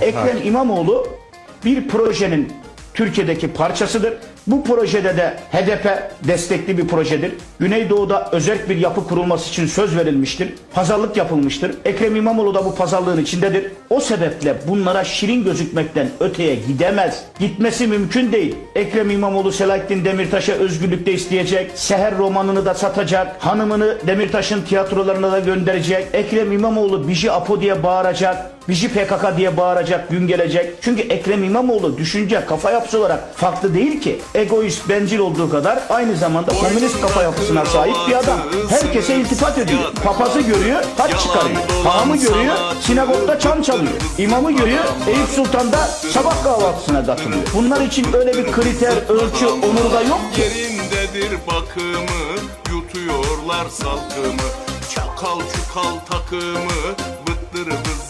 Ekrem İmamoğlu bir projenin Türkiye'deki parçasıdır. Bu projede de HDP destekli bir projedir. Güneydoğu'da özel bir yapı kurulması için söz verilmiştir. Pazarlık yapılmıştır. Ekrem İmamoğlu da bu pazarlığın içindedir. O sebeple bunlara şirin gözükmekten öteye gidemez. Gitmesi mümkün değil. Ekrem İmamoğlu Selahattin Demirtaş'a özgürlükte isteyecek. Seher romanını da satacak. Hanımını Demirtaş'ın tiyatrolarına da gönderecek. Ekrem İmamoğlu Biji Apo diye bağıracak. Biji PKK diye bağıracak gün gelecek. Çünkü Ekrem İmamoğlu düşünce kafa yapısı olarak farklı değil ki. Egoist, bencil olduğu kadar aynı zamanda komünist kafa yapısına sahip bir adam. Herkese iltifat ediyor. Papazı görüyor, haç çıkarıyor. Hahamı görüyor, sinagogda çan çalıyor. İmamı görüyor, Eyüp Sultan'da sabah kahvaltısına katılıyor. Bunlar için öyle bir kriter, ölçü, onurga yok ki. Yerindedir bakımı Yutuyorlar salkımı Çakal çukal takımı Bıttır bızık adamlar